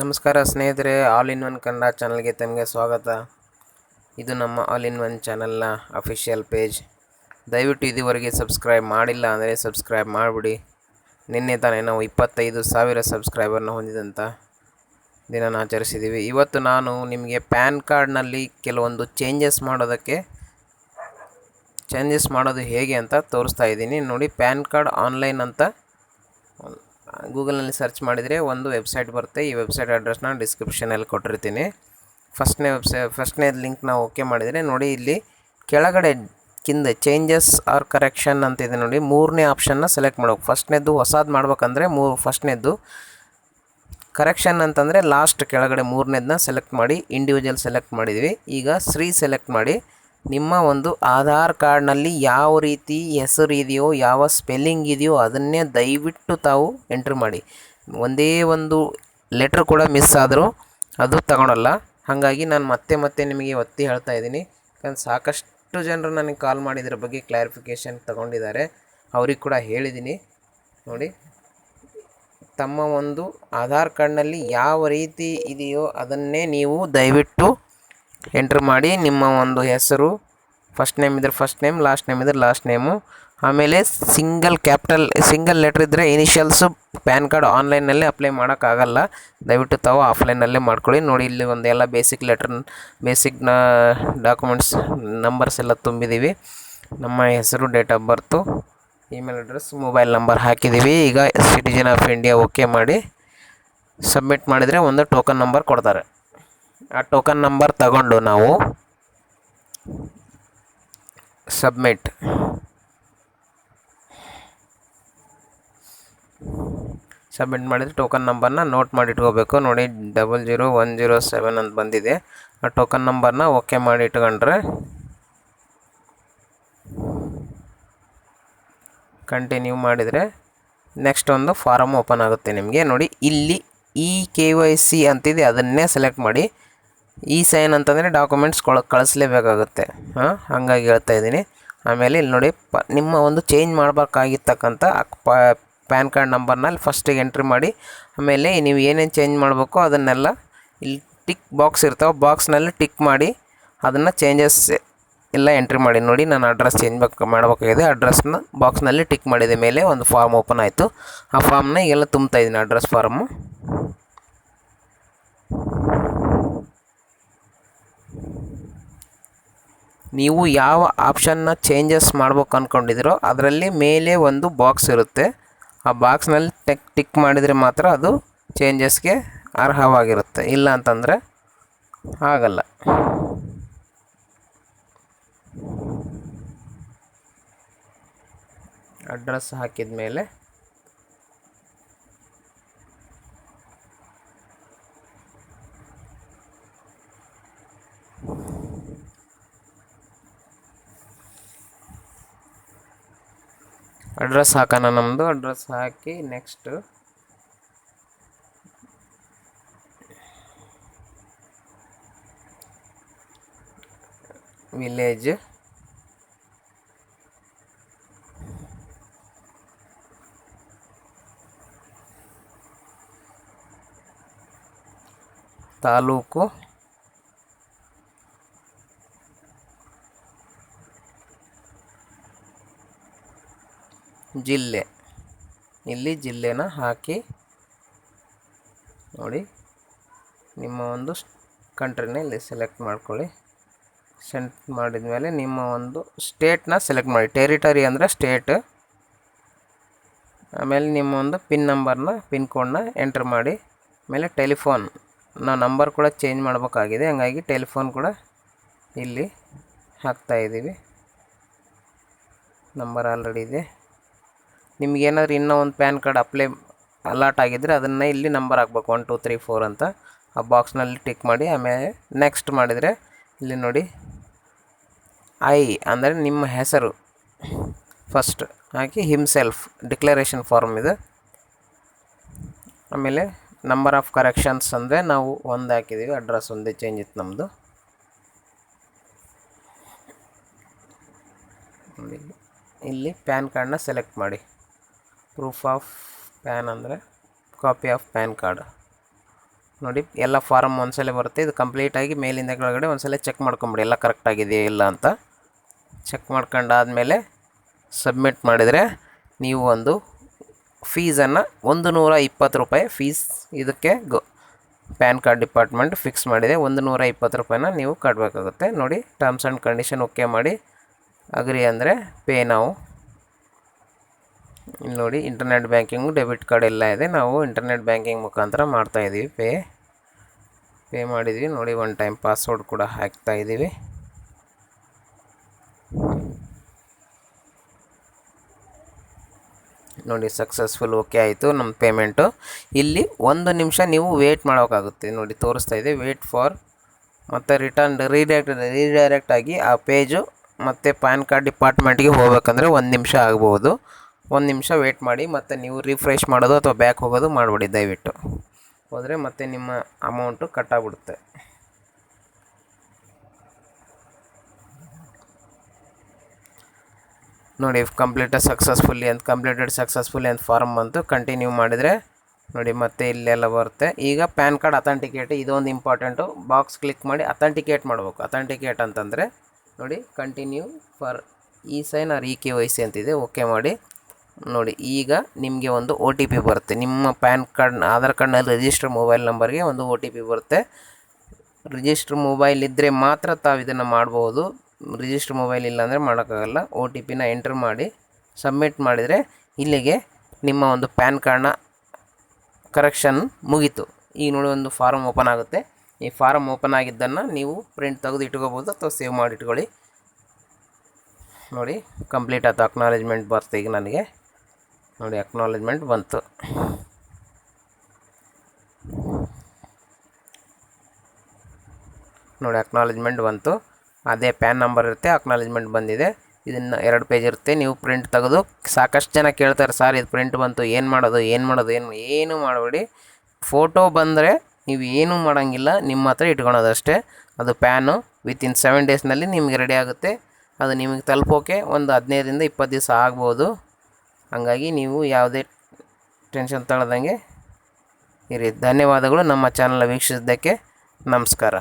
ನಮಸ್ಕಾರ ಸ್ನೇಹಿತರೆ all in one Kannada ಚಾನಲ್ಗೆ ತಮಗೆ ಸ್ವಾಗತ. ಇದು ನಮ್ಮ ಆಲ್ ಇನ್ ಒನ್ ಚಾನಲ್ನ ಅಫಿಷಿಯಲ್ ಪೇಜ್ ದಯವಿಟ್ಟು ಇದುವರೆಗೆ ಸಬ್ಸ್ಕ್ರೈಬ್ ಮಾಡಿಲ್ಲ ಅಂದರೆ ಸಬ್ಸ್ಕ್ರೈಬ್ ಮಾಡಿಬಿಡಿ. ನಿನ್ನೆ ತಾನೇ ನಾವು ಇಪ್ಪತ್ತೈದು ಸಾವಿರ ಸಬ್ಸ್ಕ್ರೈಬರ್ನ ಹೊಂದಿದಂಥ ದಿನನ ಆಚರಿಸಿದ್ದೀವಿ ಇವತ್ತು ನಾನು ನಿಮಗೆ ಪ್ಯಾನ್ ಕಾರ್ಡ್ನಲ್ಲಿ ಕೆಲವೊಂದು ಚೇಂಜಸ್ ಮಾಡೋದಕ್ಕೆ ಚೇಂಜಸ್ ಮಾಡೋದು ಹೇಗೆ ಅಂತ ತೋರಿಸ್ತಾ ಇದ್ದೀನಿ. ನೋಡಿ, ಪ್ಯಾನ್ ಕಾರ್ಡ್ ಆನ್ಲೈನ್ ಅಂತ ಗೂಗಲ್ನಲ್ಲಿ ಸರ್ಚ್ ಮಾಡಿದರೆ ಒಂದು ವೆಬ್ಸೈಟ್ ಬರುತ್ತೆ. ಈ ವೆಬ್ಸೈಟ್ ಅಡ್ರೆಸ್ನ ಡಿಸ್ಕ್ರಿಪ್ಷನಲ್ಲಿ ಕೊಟ್ಟಿರ್ತೀನಿ. ಫಸ್ಟ್ನೇ ವೆಬ್ಸೈ, ಫಸ್ಟ್ನೇ ಲಿಂಕ್ನ ಓಕೆ ಮಾಡಿದರೆ ನೋಡಿ ಇಲ್ಲಿ ಕೆಳಗಡೆ ಕಿಂದ ಚೇಂಜಸ್ ಆರ್ ಕರೆಕ್ಷನ್ ಅಂತ ಇದೆ ನೋಡಿ. ಮೂರನೇ ಆಪ್ಷನ್ನ ಸೆಲೆಕ್ಟ್ ಮಾಡಬೇಕು ಫಸ್ಟ್ನೇದು ಹೊಸದು ಮಾಡ್ಬೇಕಂದ್ರೆ ಮೂರು ಫಸ್ಟ್ನೇದ್ದು ಕರೆಕ್ಷನ್ ಅಂತಂದರೆ ಲಾಸ್ಟ್ ಕೆಳಗಡೆ ಮೂರನೇದನ್ನ ಸೆಲೆಕ್ಟ್ ಮಾಡಿ, ಇಂಡಿವಿಜುವಲ್ ಸೆಲೆಕ್ಟ್ ಮಾಡಿದ್ವಿ. ಈಗ ಶ್ರೀ ಸೆಲೆಕ್ಟ್ ಮಾಡಿ ನಿಮ್ಮ ಒಂದು ಆಧಾರ್ ಕಾರ್ಡ್ನಲ್ಲಿ ಯಾವ ರೀತಿ ಹೆಸರು ಇದೆಯೋ, ಯಾವ ಸ್ಪೆಲ್ಲಿಂಗ್ ಇದೆಯೋ ಅದನ್ನೇ ದಯವಿಟ್ಟು ತಾವು ಎಂಟ್ರಿ ಮಾಡಿ. ಒಂದೇ ಒಂದು ಲೆಟ್ರ್ ಕೂಡ ಮಿಸ್ ಆದರೂ ಅದು ತಗೊಳಲ್ಲ. ಹಾಗಾಗಿ ನಾನು ಮತ್ತೆ ಮತ್ತೆ ನಿಮಗೆ ಒತ್ತಿ ಹೇಳ್ತಾ ಇದ್ದೀನಿ. ಯಾಕಂದ್ರೆ ಸಾಕಷ್ಟು ಜನರು ನನಗೆ ಕಾಲ್ ಮಾಡಿದ್ರ ಬಗ್ಗೆ ಕ್ಲಾರಿಫಿಕೇಷನ್ ತಗೊಂಡಿದ್ದಾರೆ. ಅವ್ರಿಗೆ ಕೂಡ ಹೇಳಿದ್ದೀನಿ. ನೋಡಿ. ತಮ್ಮ ಒಂದು ಆಧಾರ್ ಕಾರ್ಡ್ನಲ್ಲಿ ಯಾವ ರೀತಿ ಇದೆಯೋ ಅದನ್ನೇ ನೀವು ದಯವಿಟ್ಟು ಎಂಟ್ರ್ ಮಾಡಿ ನಿಮ್ಮ ಒಂದು ಹೆಸರು ಫಸ್ಟ್ ನೇಮ್ ಇದ್ರೆ ಫಸ್ಟ್ ನೇಮ್ ಲಾಸ್ಟ್ ನೇಮ್ ಇದ್ರೆ ಲಾಸ್ಟ್ ನೇಮು ಆಮೇಲೆ ಸಿಂಗಲ್ ಕ್ಯಾಪಿಟಲ್ ಸಿಂಗಲ್ ಲೆಟ್ರ್ ಇದ್ದರೆ ಇನಿಷಿಯಲ್ಸು ಪ್ಯಾನ್ ಕಾರ್ಡ್ ಆನ್ಲೈನಲ್ಲಿ ಅಪ್ಲೈ ಮಾಡೋಕ್ಕಾಗಲ್ಲ. ದಯವಿಟ್ಟು ತಾವು ಆಫ್ಲೈನಲ್ಲೇ ಮಾಡ್ಕೊಳ್ಳಿ. ನೋಡಿ, ಇಲ್ಲಿ ಒಂದು ಎಲ್ಲ ಬೇಸಿಕ್ ಲೆಟ್ರ್ ಬೇಸಿಕ್ನ ಡಾಕ್ಯುಮೆಂಟ್ಸ್ ನಂಬರ್ಸ್ ಎಲ್ಲ ತುಂಬಿದ್ದೀವಿ ನಮ್ಮ ಹೆಸರು date of birth email address mobile number ಹಾಕಿದ್ದೀವಿ ಈಗ ಸಿಟಿಜನ್ ಆಫ್ ಇಂಡಿಯಾ ಓಕೆ ಮಾಡಿ ಸಬ್ಮಿಟ್ ಮಾಡಿದರೆ ಒಂದು ಟೋಕನ್ ನಂಬರ್ ಕೊಡ್ತಾರೆ. ಆ ಟೋಕನ್ ನಂಬರ್ ತಗೊಂಡು ನಾವು ಸಬ್ಮಿಟ್ ಸಬ್ಮಿಟ್ ಮಾಡಿದರೆ ಟೋಕನ್ ನಂಬರ್ನ ನೋಟ್ ಮಾಡಿ ಇಟ್ಕೋಬೇಕು. ನೋಡಿ double zero one zero seven ಅಂತ ಬಂದಿದೆ. ಆ ಟೋಕನ್ ನಂಬರ್ನ ಓಕೆ ಮಾಡಿ ಇಟ್ಕೊಂಡ್ರೆ ಕಂಟಿನ್ಯೂ ಮಾಡಿದರೆ ನೆಕ್ಸ್ಟ್ ಒಂದು ಫಾರಮ್ ಓಪನ್ ಆಗುತ್ತೆ ನಿಮಗೆ. ನೋಡಿ, ಇಲ್ಲಿ ಇ ಕೆ ವೈ ಸಿ ಅಂತಿದೆ. ಅದನ್ನೇ ಸೆಲೆಕ್ಟ್ ಮಾಡಿ. ಇ ಸೈನ್ ಅಂತಂದರೆ ಡಾಕ್ಯುಮೆಂಟ್ಸ್ ಕೊಳ ಕಳಿಸ್ಲೇಬೇಕಾಗುತ್ತೆ. ಹಾಂ? ಹಾಗಾಗಿ ಹೇಳ್ತಾ ಇದ್ದೀನಿ. ಆಮೇಲೆ ಇಲ್ಲಿ ನೋಡಿ, ಪ ನಿಮ್ಮ ಒಂದು ಚೇಂಜ್ ಮಾಡಬೇಕಾಗಿರ್ತಕ್ಕಂಥ ಪ್ಯಾನ್ ಕಾರ್ಡ್ ನಂಬರ್ನ ಅಲ್ಲಿ ಫಸ್ಟಿಗೆ ಎಂಟ್ರಿ ಮಾಡಿ, ಆಮೇಲೆ ನೀವು ಏನೇನು ಚೇಂಜ್ ಮಾಡಬೇಕು ಅದನ್ನೆಲ್ಲ ಇಲ್ಲಿ ಟಿಕ್ ಬಾಕ್ಸ್ ಇರ್ತಾವೆ ಬಾಕ್ಸ್ನಲ್ಲಿ ಟಿಕ್ ಮಾಡಿ ಅದನ್ನು ಚೇಂಜಸ್ ಎಲ್ಲ ಎಂಟ್ರಿ ಮಾಡಿ ನೋಡಿ, ನಾನು ಅಡ್ರೆಸ್ ಚೇಂಜ್ ಬೇಕು ಮಾಡಬೇಕಾಗಿದೆ. ಅಡ್ರೆಸ್ನ ಬಾಕ್ಸ್ನಲ್ಲಿ ಟಿಕ್ ಮಾಡಿದ ಮೇಲೆ ಒಂದು ಫಾರ್ಮ್ ಓಪನ್ ಆಯಿತು. ಆ ಫಾರ್ಮ್ನ ಈಗೆಲ್ಲ ತುಂಬ್ತಾ ಇದ್ದೀನಿ ಅಡ್ರೆಸ್ ಫಾರ್ಮು ನೀವು ಯಾವ ಆಪ್ಷನ್ನ ಚೇಂಜಸ್ ಮಾಡ್ಬೇಕು ಅಂದ್ಕೊಂಡಿದ್ದೀರೋ ಅದರಲ್ಲಿ ಮೇಲೆ ಒಂದು ಬಾಕ್ಸ್ ಇರುತ್ತೆ. ಆ ಬಾಕ್ಸ್ನಲ್ಲಿ ಟೆಕ್ ಟಿಕ್ ಮಾಡಿದರೆ ಮಾತ್ರ ಅದು ಚೇಂಜಸ್ಗೆ ಅರ್ಹವಾಗಿರುತ್ತೆ. ಇಲ್ಲ ಅಂತಂದರೆ ಆಗಲ್ಲ. ಅಡ್ರೆಸ್ ಹಾಕಿದ ಮೇಲೆ ಅಡ್ರೆಸ್ ಹಾಕೋಣ ನಮ್ಮದು ಅಡ್ರೆಸ್ ಹಾಕಿ ನೆಕ್ಸ್ಟ್ ವಿಲೇಜ್ ತಾಲೂಕು. ಜಿಲ್ಲೆ. ಇಲ್ಲಿ ಜಿಲ್ಲೆನ ಹಾಕಿ ನೋಡಿ. ನಿಮ್ಮ ಒಂದು ಕಂಟ್ರಿನ ಇಲ್ಲಿ ಸೆಲೆಕ್ಟ್ ಮಾಡ್ಕೊಳ್ಳಿ. ಸೆಂಟ್ ಮಾಡಿದ ಮೇಲೆ ನಿಮ್ಮ ಒಂದು ಸ್ಟೇಟ್ನ ಸೆಲೆಕ್ಟ್ ಮಾಡಿ. ಟೆರಿಟರಿ ಅಂದರೆ ಸ್ಟೇಟ್. ಆಮೇಲೆ ನಿಮ್ಮ ಒಂದು ಪಿನ್ ನಂಬರ್ನ, ಪಿನ್ ಕೋಡ್ನ ಎಂಟ್ರ್ ಮಾಡಿ. ಆಮೇಲೆ ಟೆಲಿಫೋನ್. ನಾವು ನಂಬರ್ ಕೂಡ ಚೇಂಜ್ ಮಾಡಬೇಕಾಗಿದೆ. ಹಂಗಾಗಿ ಟೆಲಿಫೋನ್ ಕೂಡ ಇಲ್ಲಿ ಹಾಕ್ತಾಯಿದ್ದೀವಿ ನಂಬರ್ ಆಲ್ರೆಡಿ ಇದೆ. ನಿಮಗೇನಾದ್ರೂ ಇನ್ನೂ ಒಂದು ಪ್ಯಾನ್ ಕಾರ್ಡ್ ಅಪ್ಲೈ ಅಲಾಟ್ ಆಗಿದ್ದರೆ ಅದನ್ನು ಇಲ್ಲಿ ನಂಬರ್ ಹಾಕ್ಬೇಕು. ಒನ್, ಟು, ತ್ರೀ, ಫೋರ್ ಅಂತ. ಆ ಬಾಕ್ಸ್ನಲ್ಲಿ ಟಿಕ್ ಮಾಡಿ, ಆಮೇಲೆ ನೆಕ್ಸ್ಟ್ ಮಾಡಿದರೆ ಇಲ್ಲಿ ನೋಡಿ. ಐ ಅಂದರೆ ನಿಮ್ಮ ಹೆಸರು. ಫಸ್ಟ್ ಹಾಕಿ ಹಿಮ್ಸೆಲ್ಫ್ ಡಿಕ್ಲರೇಷನ್ ಫಾರ್ಮ್ ಇದೆ. ಆಮೇಲೆ ನಂಬರ್ ಆಫ್ ಕರೆಕ್ಷನ್ಸ್ ಅಂದರೆ ನಾವು ಒಂದು ಹಾಕಿದ್ದೀವಿ ಅಡ್ರೆಸ್ ಒಂದೇ ಚೇಂಜ್ ಇತ್ತು ನಮ್ಮದು ಇಲ್ಲಿ ಪ್ಯಾನ್ ಕಾರ್ಡನ್ನ ಸೆಲೆಕ್ಟ್ ಮಾಡಿ. ಪ್ರೂಫ್ ಆಫ್ ಪ್ಯಾನ್ ಅಂದರೆ ಕಾಪಿ ಆಫ್ ಪ್ಯಾನ್ ಕಾರ್ಡ್ ನೋಡಿ, ಎಲ್ಲ ಫಾರಮ್ ಒಂದ್ಸಲ ಬರುತ್ತೆ. ಇದು ಕಂಪ್ಲೀಟಾಗಿ ಮೇಲಿಂದ ಕೆಳಗಡೆ ಒಂದ್ಸಲ ಚೆಕ್ ಮಾಡ್ಕೊಂಬಿಡಿ. ಎಲ್ಲ ಕರೆಕ್ಟಾಗಿದೆಯಾ ಇಲ್ಲ ಅಂತ. ಚೆಕ್ ಮಾಡ್ಕೊಂಡಾದಮೇಲೆ ಸಬ್ಮಿಟ್ ಮಾಡಿದರೆ ನೀವು ಒಂದು ಫೀಸನ್ನು ಒಂದು ನೂರ ಇಪ್ಪತ್ತು ರೂಪಾಯಿ ಫೀಸ್ ಇದಕ್ಕೆ ಗೊ ಪ್ಯಾನ್ ಕಾರ್ಡ್ ಡಿಪಾರ್ಟ್ಮೆಂಟ್ ಫಿಕ್ಸ್ ಮಾಡಿದೆ. ಒಂದು ನೂರ ಇಪ್ಪತ್ತು ರೂಪಾಯಿನ ನೀವು ಕಟ್ಟಬೇಕಾಗುತ್ತೆ ನೋಡಿ ಟರ್ಮ್ಸ್ ಆ್ಯಂಡ್ ಕಂಡೀಷನ್ ಓಕೆ ಮಾಡಿ. ಅಗ್ರಿ ಅಂದರೆ ಪೇ ನಾವು ಇಲ್ಲಿ ನೋಡಿ ಇಂಟರ್ನೆಟ್ ಬ್ಯಾಂಕಿಂಗು ಡೆಬಿಟ್ ಕಾರ್ಡ್ ಎಲ್ಲ ಇದೆ. ನಾವು ಇಂಟರ್ನೆಟ್ ಬ್ಯಾಂಕಿಂಗ್ ಮುಖಾಂತರ ಮಾಡ್ತಾಯಿದ್ದೀವಿ ಪೇ ಪೇ ಮಾಡಿದ್ವಿ. ನೋಡಿ ಒನ್ ಟೈಮ್ ಪಾಸ್ವರ್ಡ್ ಕೂಡ ಹಾಕ್ತಾ ಇದ್ದೀವಿ. ನೋಡಿ ಸಕ್ಸಸ್ಫುಲ್ ಓಕೆ ಆಯಿತು ನಮ್ಮ ಪೇಮೆಂಟು ಇಲ್ಲಿ ಒಂದು ನಿಮಿಷ ನೀವು ವೇಟ್ ಮಾಡೋಕ್ಕಾಗುತ್ತೆ. ನೋಡಿ, ತೋರಿಸ್ತಾ ಇದೆ. ವೇಟ್ ಫಾರ್ ಮತ್ತು ರಿಟರ್ನ್ ರೀಡೈರೆಕ್ಟ್ ರೀಡೈರೆಕ್ಟ್ ಆಗಿ ಆ ಪೇಜು ಮತ್ತು ಪ್ಯಾನ್ ಕಾರ್ಡ್ ಡಿಪಾರ್ಟ್ಮೆಂಟ್ಗೆ ಹೋಗ್ಬೇಕಂದ್ರೆ ಒಂದು ನಿಮಿಷ ಆಗ್ಬೋದು. ಒಂದು ನಿಮಿಷ ವೇಟ್ ಮಾಡಿ ಮತ್ತು ನೀವು ರಿಫ್ರೆಶ್ ಮಾಡೋದು ಅಥವಾ ಬ್ಯಾಕ್ ಹೋಗೋದು ಮಾಡಿಬಿಡಿ ದಯವಿಟ್ಟು. ಹೋದರೆ ಮತ್ತೆ ನಿಮ್ಮ ಅಮೌಂಟು ಕಟ್ಟಾಗ್ಬಿಡುತ್ತೆ ನೋಡಿ ಕಂಪ್ಲೀಟ್ ಸಕ್ಸಸ್ಫುಲ್ಲಿ ಅಂತ ಕಂಪ್ಲೀಟೆಡ್ ಸಕ್ಸಸ್ಫುಲ್ಲಿ ಅಂತ ಫಾರ್ಮ್ ಬಂತು ಕಂಟಿನ್ಯೂ ಮಾಡಿದರೆ, ನೋಡಿ, ಮತ್ತೆ ಇಲ್ಲೆಲ್ಲ ಬರುತ್ತೆ. ಈಗ ಪ್ಯಾನ್ ಕಾರ್ಡ್ ಅಥೆಂಟಿಕೇಟ್ ಇದೊಂದು ಇಂಪಾರ್ಟೆಂಟು ಬಾಕ್ಸ್ ಕ್ಲಿಕ್ ಮಾಡಿ ಅಥೆಂಟಿಕೇಟ್ ಮಾಡಬೇಕು. ಅಥೆಂಟಿಕೇಟ್ ಅಂತಂದರೆ, ನೋಡಿ continue for e sign or e K Y C ಅಂತಿದೆ. ಓಕೆ ಮಾಡಿ. ನೋಡಿ, ಈಗ ನಿಮಗೆ ಒಂದು ಒ ಟಿ ಪಿ ಬರುತ್ತೆ. ನಿಮ್ಮ ಪ್ಯಾನ್ ಕಾರ್ಡ್, ಆಧಾರ್ ಕಾರ್ಡ್ನಲ್ಲಿ ರಿಜಿಸ್ಟರ್ ಮೊಬೈಲ್ ನಂಬರ್ಗೆ ಒಂದು ಒ ಟಿ ಪಿ ಬರುತ್ತೆ. ರಿಜಿಸ್ಟರ್ ಮೊಬೈಲ್ ಇದ್ದರೆ ಮಾತ್ರ ತಾವು ಇದನ್ನು ಮಾಡ್ಬೋದು. ರಿಜಿಸ್ಟರ್ ಮೊಬೈಲ್ ಇಲ್ಲಾಂದರೆ ಮಾಡೋಕ್ಕಾಗಲ್ಲ. ಒ ಟಿ ಪಿನ ಎಂಟ್ರ್ ಮಾಡಿ ಸಬ್ಮಿಟ್ ಮಾಡಿದರೆ ಇಲ್ಲಿಗೆ ನಿಮ್ಮ ಒಂದು ಪ್ಯಾನ್ ಕಾರ್ಡ್ನ ಕರೆಕ್ಷನ್ ಮುಗೀತು. ಈಗ ನೋಡಿ ಒಂದು ಫಾರಮ್ ಓಪನ್ ಆಗುತ್ತೆ. ಈ ಫಾರಮ್ ಓಪನ್ ಆಗಿದ್ದನ್ನು ನೀವು ಪ್ರಿಂಟ್ ತೆಗೆದು ಇಟ್ಕೋಬೋದು ಅಥವಾ ಸೇವ್ ಮಾಡಿ ಇಟ್ಕೊಳ್ಳಿ. ನೋಡಿ ಕಂಪ್ಲೀಟ್ ಆಯ್ತು ಅಕ್ನಾಲೇಜ್ಮೆಂಟ್ ಬರ್ತೀಗ ಈಗ ನನಗೆ. ನೋಡಿ ಅಕ್ನಾಲೇಜ್ಮೆಂಟ್ ಬಂತು. ನೋಡಿ ಅಕ್ನಾಲೇಜ್ಮೆಂಟ್ ಬಂತು. ಅದೇ ಪ್ಯಾನ್ ನಂಬರ್ ಇರುತ್ತೆ ಅಕ್ನಾಲೇಜ್ಮೆಂಟ್ ಬಂದಿದೆ. ಇದನ್ನು ಎರಡು ಪೇಜ್ ಇರುತ್ತೆ, ನೀವು ಪ್ರಿಂಟ್ ತೆಗೆದು ಸಾಕಷ್ಟು ಜನ ಕೇಳ್ತಾರೆ, ಸರ್, ಇದು ಪ್ರಿಂಟ್ ಬಂತು, ಏನು ಮಾಡೋದು ಏನು ಮಾಡೋದು, ಏನು ಏನು ಮಾಡಬೇಡಿ. ಫೋಟೋ ಬಂದರೆ ನೀವು ಏನೂ ಮಾಡೋಂಗಿಲ್ಲ, ನಿಮ್ಮ ಹತ್ರ ಇಟ್ಕೊಳೋದು ಅಷ್ಟೇ. ಅದು ಪ್ಯಾನು ವಿತಿನ್ ಸೆವೆನ್ ಡೇಸ್ನಲ್ಲಿ ನಿಮಗೆ ರೆಡಿ ಆಗುತ್ತೆ. ಅದು ನಿಮಗೆ ತಲುಪೋಕೆ ಒಂದು ಹದಿನೈದರಿಂದ ಇಪ್ಪತ್ತು ದಿವಸ ಆಗ್ಬೋದು. ಹಂಗಾಗಿ ನೀವು ಯಾವುದೇ ಟೆನ್ಷನ್ ತಳದಂಗೆ ಇರಿ. ಧನ್ಯವಾದಗಳು. ನಮ್ಮ ಚಾನಲ್ ವೀಕ್ಷಿಸಿದ್ದಕ್ಕೆ ನಮಸ್ಕಾರ.